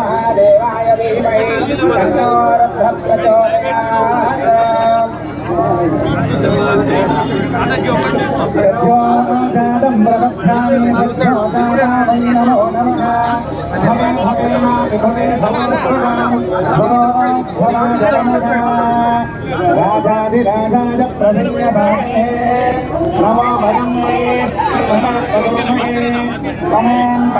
महादेवाय धीमहि नमो नमः भवे भवे मा विभवे भवे राजाधिराजाय प्रसन्न भागे नमो भगवते नमो भगवते नमो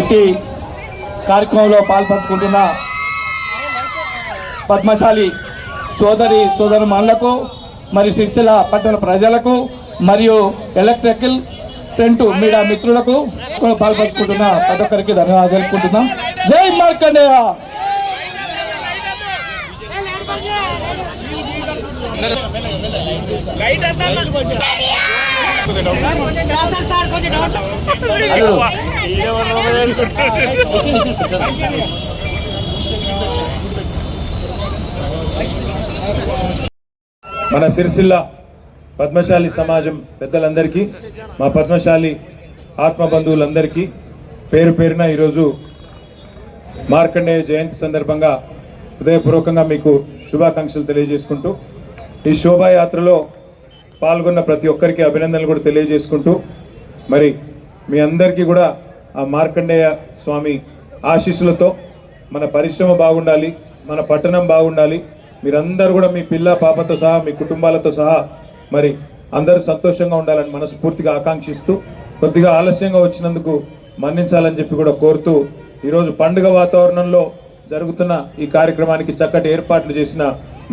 ఇట్టి కార్యక్రమంలో పాల్పంచుకుంటున్న పద్మశాలి సోదరి సోదరు మనులకు మరి సిరిసిల పట్టణ ప్రజలకు మరియు ఎలక్ట్రికల్ ప్రింట్ మీడియా మిత్రులకు పాల్పంచుకుంటున్న ప్రతి ఒక్కరికి ధన్యవాదాలు తెలుపుకుంటున్నాం. జై మార్కండేయ! మన సిరిసిల్ల పద్మశాలి సమాజం పెద్దలందరికీ మా పద్మశాలి ఆత్మ బంధువులందరికీ పేరు పేరున ఈరోజు మార్కండేయ జయంతి సందర్భంగా హృదయపూర్వకంగా మీకు శుభాకాంక్షలు తెలియజేసుకుంటూ ఈ శోభాయాత్రలో పాల్గొన్న ప్రతి ఒక్కరికి అభినందనలు కూడా తెలియజేసుకుంటూ మరి మీ అందరికీ కూడా ఆ మార్కండేయ స్వామి ఆశీస్సులతో మన పరిశ్రమ బాగుండాలి మన పట్టణం బాగుండాలి మీరందరూ కూడా మీ పిల్ల పాపతో సహా మీ కుటుంబాలతో సహా మరి అందరూ సంతోషంగా ఉండాలని మనస్ఫూర్తిగా ఆకాంక్షిస్తూ కొద్దిగా ఆలస్యంగా వచ్చినందుకు మన్నించాలని చెప్పి కూడా కోరుతూ ఈరోజు పండుగ వాతావరణంలో జరుగుతున్న ఈ కార్యక్రమానికి చక్కటి ఏర్పాట్లు చేసిన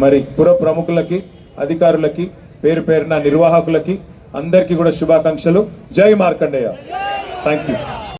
మరి పుర ప్రముఖులకి అధికారులకి పేరు పేరున నిర్వాహకులకి అందరికీ కూడా శుభాకాంక్షలు. జై మార్కండేయ. Thank you